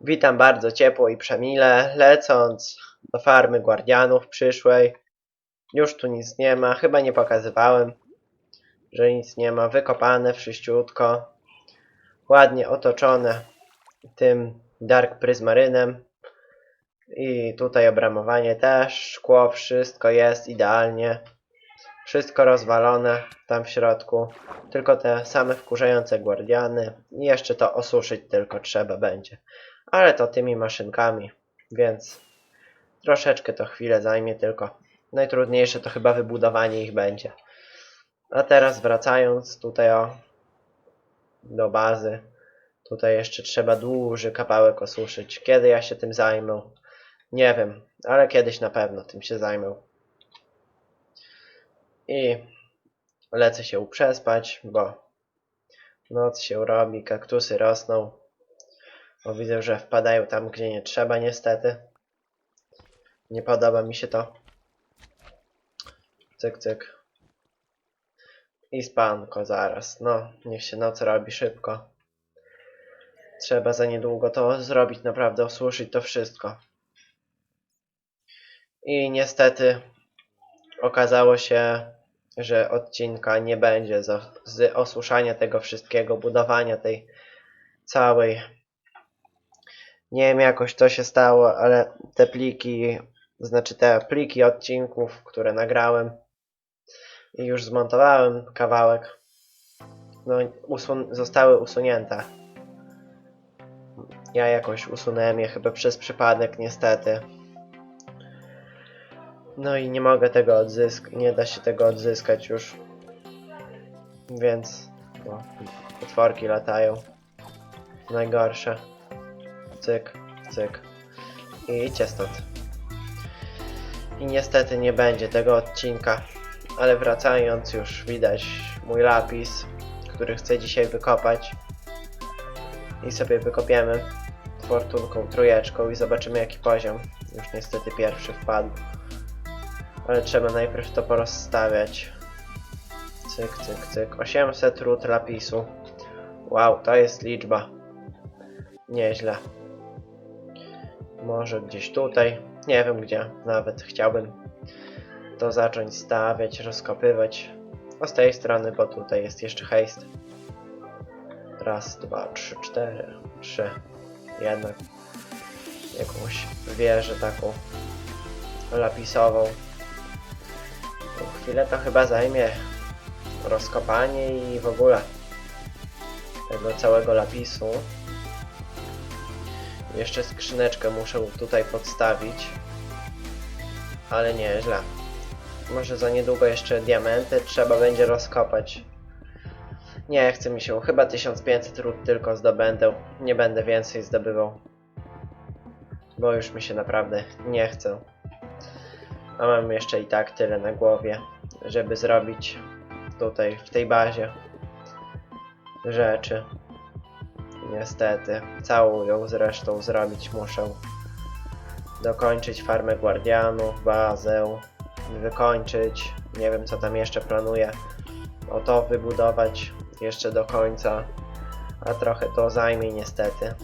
Witam bardzo ciepło i przemile, lecąc do farmy guardianów przyszłej. Już tu nic nie ma, chyba nie pokazywałem, że nic nie ma. Wykopane wszyściutko, ładnie otoczone tym dark pryzmarynem. I tutaj obramowanie też, szkło, wszystko jest idealnie. Wszystko rozwalone tam w środku. Tylko te same wkurzające guardiany. I jeszcze to osuszyć tylko trzeba będzie. Ale to tymi maszynkami, więc troszeczkę to chwilę zajmie tylko. Najtrudniejsze to chyba wybudowanie ich będzie. A teraz wracając tutaj o do bazy. Tutaj jeszcze trzeba duży kawałek osuszyć. Kiedy ja się tym zajmę? Nie wiem, ale kiedyś na pewno tym się zajmę. I lecę się uprzespać, bo noc się robi, kaktusy rosną. Bo widzę, że wpadają tam, gdzie nie trzeba, niestety. Nie podoba mi się to. Cyk, cyk. I spanko zaraz. No, niech się noc robi szybko. Trzeba za niedługo to zrobić, naprawdę osuszyć to wszystko. I niestety okazało się, że odcinka nie będzie z, z osuszania tego wszystkiego, budowania tej całej. Nie wiem jakoś to się stało, ale te pliki, znaczy te pliki odcinków, które nagrałem i już zmontowałem kawałek, no usun zostały usunięte. Ja jakoś usunąłem je chyba przez przypadek, niestety. No i nie mogę tego odzyskać, nie da się tego odzyskać już. Więc, no, potworki latają. Najgorsze. Cyk, cyk. I idźcie stąd. I niestety nie będzie tego odcinka. Ale wracając już widać mój lapis, który chcę dzisiaj wykopać. I sobie wykopiemy fortunką, trójeczką i zobaczymy jaki poziom. Już niestety pierwszy wpadł. Ale trzeba najpierw to porozstawiać. Cyk, cyk, cyk. 800 ród lapisu. Wow, to jest liczba. Nieźle. Może gdzieś tutaj. Nie wiem gdzie. Nawet chciałbym to zacząć stawiać, rozkopywać. O z tej strony, bo tutaj jest jeszcze hejst. Raz, dwa, trzy, cztery, trzy. Jednak jakąś wieżę taką lapisową. Po chwilę to chyba zajmie rozkopanie i w ogóle tego całego lapisu. Jeszcze skrzyneczkę muszę tutaj podstawić. Ale nieźle. Może za niedługo jeszcze diamenty trzeba będzie rozkopać. Nie chce mi się. Chyba 1500 ród tylko zdobędę. Nie będę więcej zdobywał. Bo już mi się naprawdę nie chce. A mam jeszcze i tak tyle na głowie, żeby zrobić tutaj w tej bazie rzeczy. Niestety, całą ją zresztą zrobić muszę. Dokończyć farmę guardianów, bazę, wykończyć. Nie wiem co tam jeszcze planuję. O to wybudować jeszcze do końca. A trochę to zajmie niestety.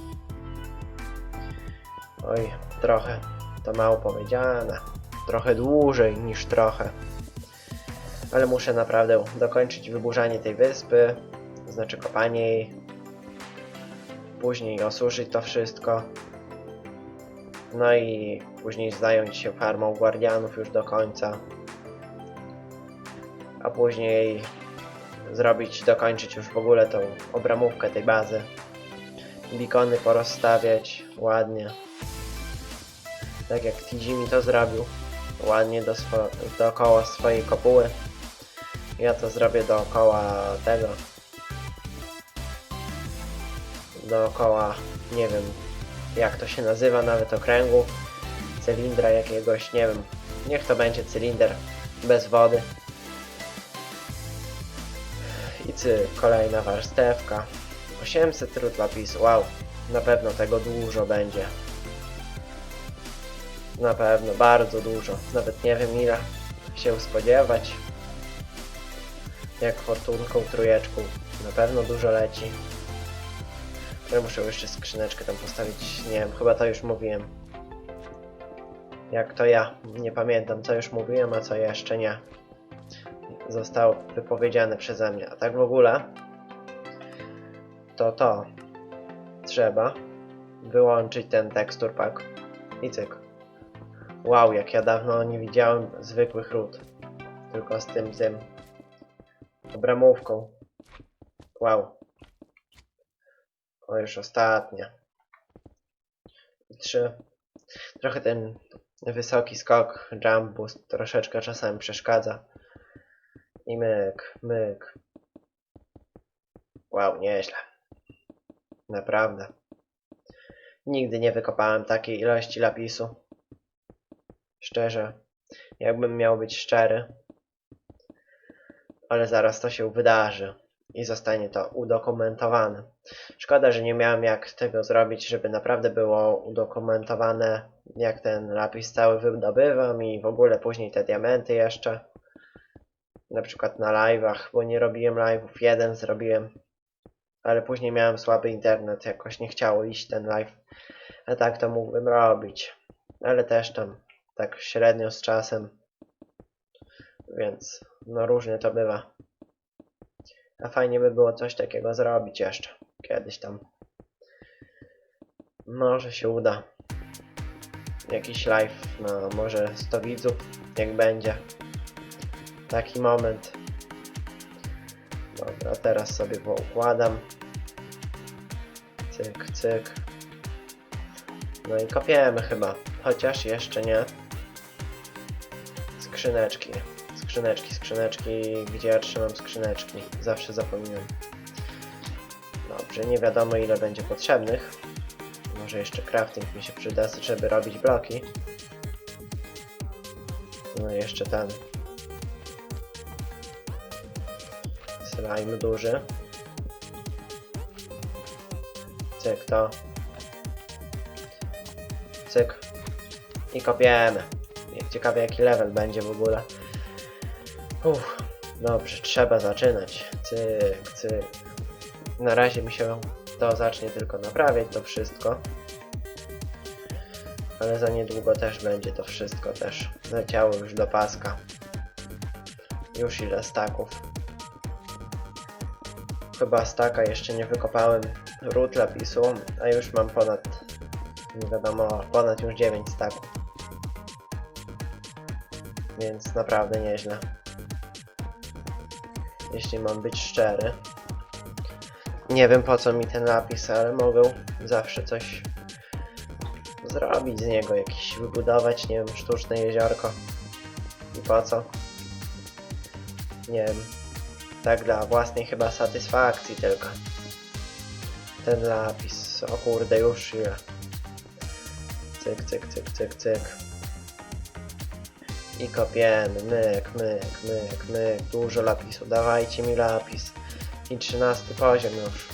Oj, trochę. To mało powiedziane trochę dłużej niż trochę. Ale muszę naprawdę dokończyć wyburzanie tej wyspy, znaczy kopanie jej. Później osuszyć to wszystko. No i później zająć się farmą guardianów już do końca. A później zrobić, dokończyć już w ogóle tą obramówkę tej bazy. Bikony porozstawiać ładnie. Tak jak Tijimi to zrobił ładnie do swo dookoła swojej kopuły. Ja to zrobię dookoła tego. Dookoła, nie wiem jak to się nazywa, nawet okręgu. Cylindra jakiegoś, nie wiem. Niech to będzie cylinder bez wody. I cy, kolejna warstewka. 800 trud lapisu, wow. Na pewno tego dużo będzie. Na pewno, bardzo dużo. Nawet nie wiem ile się spodziewać. Jak fortunką, trójeczką. Na pewno dużo leci. Ja muszę jeszcze skrzyneczkę tam postawić. Nie wiem, chyba to już mówiłem. Jak to ja. Nie pamiętam, co już mówiłem, a co jeszcze nie. Zostało wypowiedziane przeze mnie. A tak w ogóle, to to trzeba wyłączyć ten tekstur pack i cyk. Wow, jak ja dawno nie widziałem zwykłych ród. Tylko z tym, tym obramówką. Wow. O, już ostatnia. Trzy. Trochę ten wysoki skok, jump boost troszeczkę czasami przeszkadza. I myk, myk. Wow, nieźle. Naprawdę. Nigdy nie wykopałem takiej ilości lapisu. Szczerze. Jakbym miał być szczery. Ale zaraz to się wydarzy. I zostanie to udokumentowane. Szkoda, że nie miałem jak tego zrobić, żeby naprawdę było udokumentowane, jak ten lapis cały wydobywam i w ogóle później te diamenty jeszcze. Na przykład na live'ach, bo nie robiłem live'ów, jeden zrobiłem. Ale później miałem słaby internet, jakoś nie chciało iść ten live. A tak to mógłbym robić. Ale też tam tak średnio z czasem. Więc no różnie to bywa. A fajnie by było coś takiego zrobić jeszcze. Kiedyś tam. Może się uda. Jakiś live na może 100 widzów, jak będzie. Taki moment. Dobra, teraz sobie poukładam. Cyk, cyk. No i kopiemy chyba. Chociaż jeszcze nie. Skrzyneczki. Skrzyneczki, skrzyneczki. Gdzie ja trzymam skrzyneczki? Zawsze zapominam. Dobrze, nie wiadomo ile będzie potrzebnych. Może jeszcze crafting mi się przyda, żeby robić bloki. No i jeszcze ten. Slime duży. Cyk to. Cyk. I kopiemy. Ciekawe jaki level będzie w ogóle. Uff, dobrze, trzeba zaczynać. Cyk, cyk. Na razie mi się to zacznie tylko naprawiać to wszystko. Ale za niedługo też będzie to wszystko też leciało już do paska. Już ile staków. Chyba staka jeszcze nie wykopałem ród lapisu, a już mam ponad, nie wiadomo, ponad już 9 staków. Więc naprawdę nieźle. Jeśli mam być szczery. Nie wiem po co mi ten lapis, ale mogę zawsze coś zrobić z niego, jakiś wybudować, nie wiem, sztuczne jeziorko. I po co? Nie wiem. Tak dla własnej chyba satysfakcji tylko. Ten lapis. O kurde, już ile. Cyk, cyk, cyk, cyk, cyk. I kopiemy. Myk, myk, myk, myk. Dużo lapisu. Dawajcie mi lapis. I trzynasty poziom już.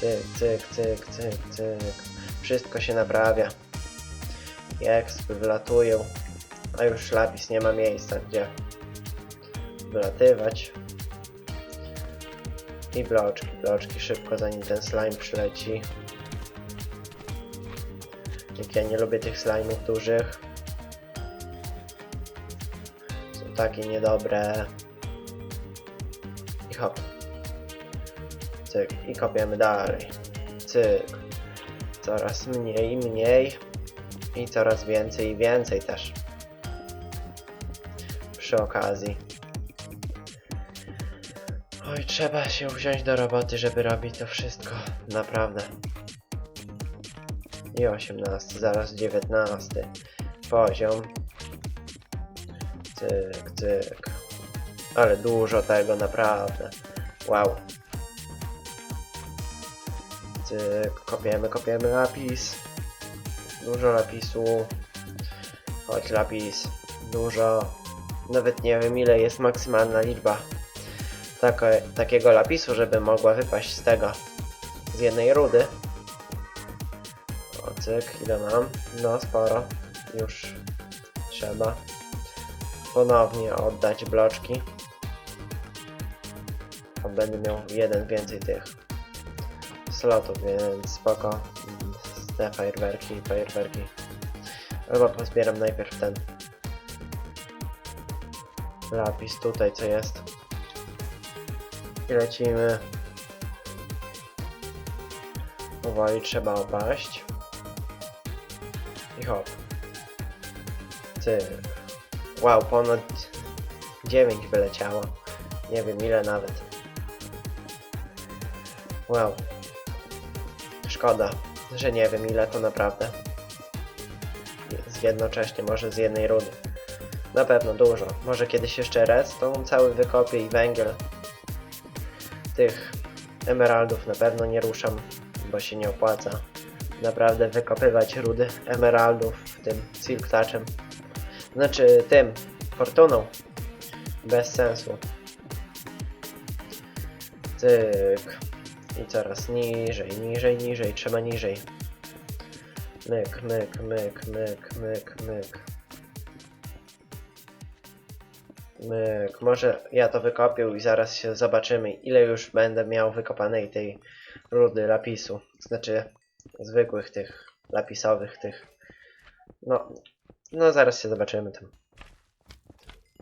Cyk, cyk, cyk, cyk, cyk. Wszystko się naprawia. I ekspy wylatują. A już lapis nie ma miejsca, gdzie wylatywać. I bloczki, bloczki szybko zanim ten slime przyleci. Jak ja nie lubię tych slime'ów dużych. Takie niedobre. I hop. Cyk. I kopiemy dalej. Cyk. Coraz mniej mniej. I coraz więcej i więcej też. Przy okazji. Oj, trzeba się wziąć do roboty, żeby robić to wszystko. Naprawdę. I 18, zaraz 19 poziom. Cyk, cyk. Ale dużo tego, naprawdę. Wow. Cyk, kopiemy, kopiemy lapis. Dużo lapisu. Chodź lapis. Dużo. Nawet nie wiem ile jest maksymalna liczba takie, takiego lapisu, żeby mogła wypaść z tego. Z jednej rudy. O cyk, ile mam? No sporo. Już trzeba ponownie oddać bloczki. A będę miał jeden więcej tych slotów, więc spoko. Te fajerwerki, fajerwerki. Chyba pozbieram najpierw ten lapis tutaj, co jest. I lecimy. Powoli trzeba opaść. I hop. Cyk. Wow, ponad 9 wyleciało. Nie wiem ile nawet. Wow. Szkoda, że nie wiem ile to naprawdę. Z jednocześnie, może z jednej rudy. Na pewno dużo. Może kiedyś jeszcze redstone cały wykopię i węgiel. Tych emeraldów na pewno nie ruszam, bo się nie opłaca. Naprawdę wykopywać rudy emeraldów tym silk touchem. Znaczy tym, fortuną. Bez sensu. Cyk. I coraz niżej, niżej, niżej, trzeba niżej. Myk, myk, myk, myk, myk, myk. Myk. Może ja to wykopię i zaraz się zobaczymy, ile już będę miał wykopanej tej rudy lapisu. Znaczy, zwykłych tych, lapisowych tych. No, no zaraz się zobaczymy tam.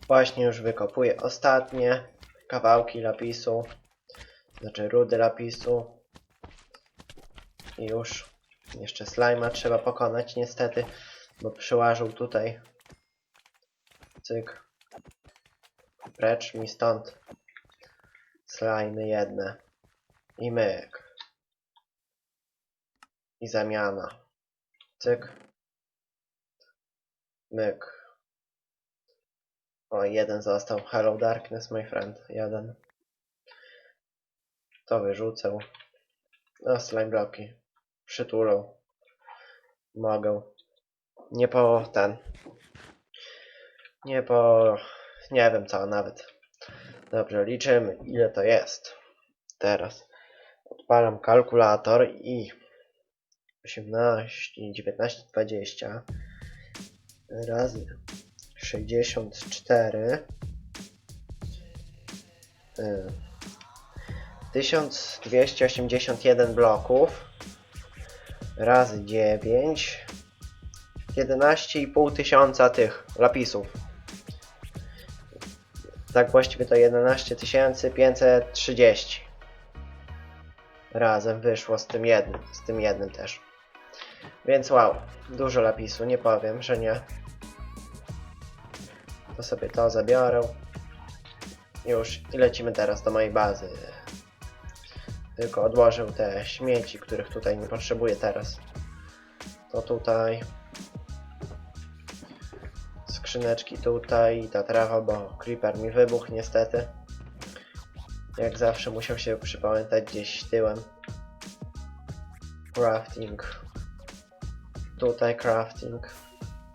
Właśnie już wykopuję ostatnie kawałki lapisu. Znaczy rudy lapisu. I już jeszcze slajma trzeba pokonać niestety, bo przyłażył tutaj. Cyk. Precz mi stąd. Slajmy jedne. I myk. I zamiana. Cyk. Myk. O, jeden został. Hello Darkness, my friend. Jeden. To wyrzucę. No, slime bloki. Przytulą. Mogę. Nie po ten. Nie po... Nie wiem co nawet. Dobrze, liczymy ile to jest. Teraz. Odpalam kalkulator i... 18, 19, 20 razy 64 y, 1281 bloków. Razy 9 11,5 tysiąca tych lapisów. Tak właściwie to 11 530 razem wyszło z tym jednym z tym jednym też. Więc wow dużo lapisu nie powiem że nie to sobie to zabiorę już i lecimy teraz do mojej bazy tylko odłożę te śmieci, których tutaj nie potrzebuję teraz. To tutaj. Skrzyneczki tutaj, ta trawa, bo creeper mi wybuchł niestety. Jak zawsze musiał się przypamiętać gdzieś tyłem. Crafting. Tutaj crafting.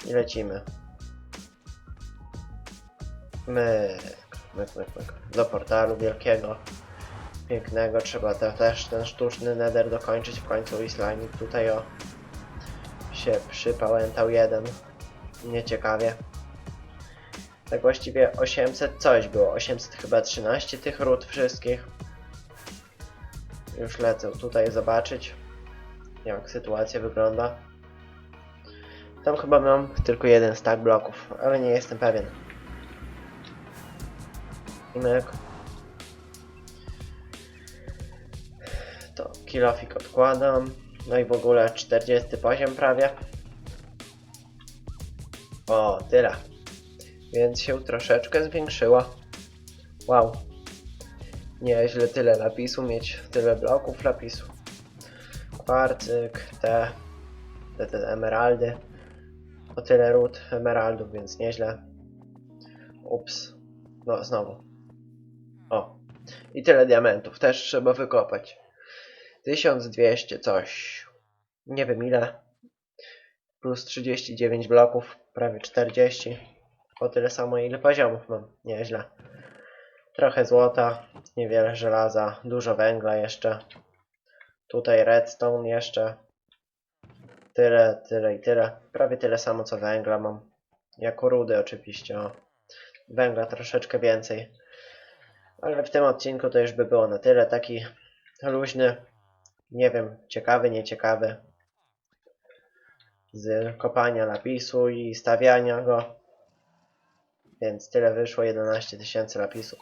I lecimy. Myk, myk, myk, myk. Do portalu wielkiego pięknego. Trzeba te, też ten sztuczny nether dokończyć w końcu i tutaj o się przypałętał jeden. Nieciekawie. Tak właściwie 800 coś było. 800 chyba 13 tych ród wszystkich. Już lecę tutaj zobaczyć jak sytuacja wygląda. Tam chyba mam tylko jeden stack bloków, ale nie jestem pewien. To kilofik odkładam. No i w ogóle 40 poziom prawie. O, tyle. Więc się troszeczkę zwiększyła. Wow. Nieźle tyle lapisu mieć, tyle bloków lapisu. Kwarcyk, te, te, te emeraldy. O tyle ród emeraldów, więc nieźle. Ups. No, znowu. I tyle diamentów. Też trzeba wykopać. 1200 coś. Nie wiem ile. Plus 39 bloków. Prawie 40. O tyle samo ile poziomów mam. Nieźle. Trochę złota. Niewiele żelaza. Dużo węgla jeszcze. Tutaj redstone jeszcze. Tyle, tyle i tyle. Prawie tyle samo co węgla mam. Jako rudy oczywiście. O. Węgla troszeczkę więcej. Ale w tym odcinku to już by było na tyle. Taki luźny Nie wiem, ciekawy, nieciekawy. Z kopania lapisu i stawiania go. Więc tyle wyszło, 11 tysięcy lapisów.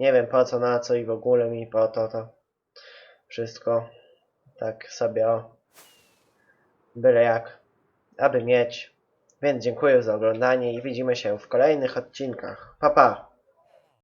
Nie wiem po co, na co i w ogóle mi po to to wszystko. Tak sobie o. Byle jak. Aby mieć. Więc dziękuję za oglądanie i widzimy się w kolejnych odcinkach. Pa pa!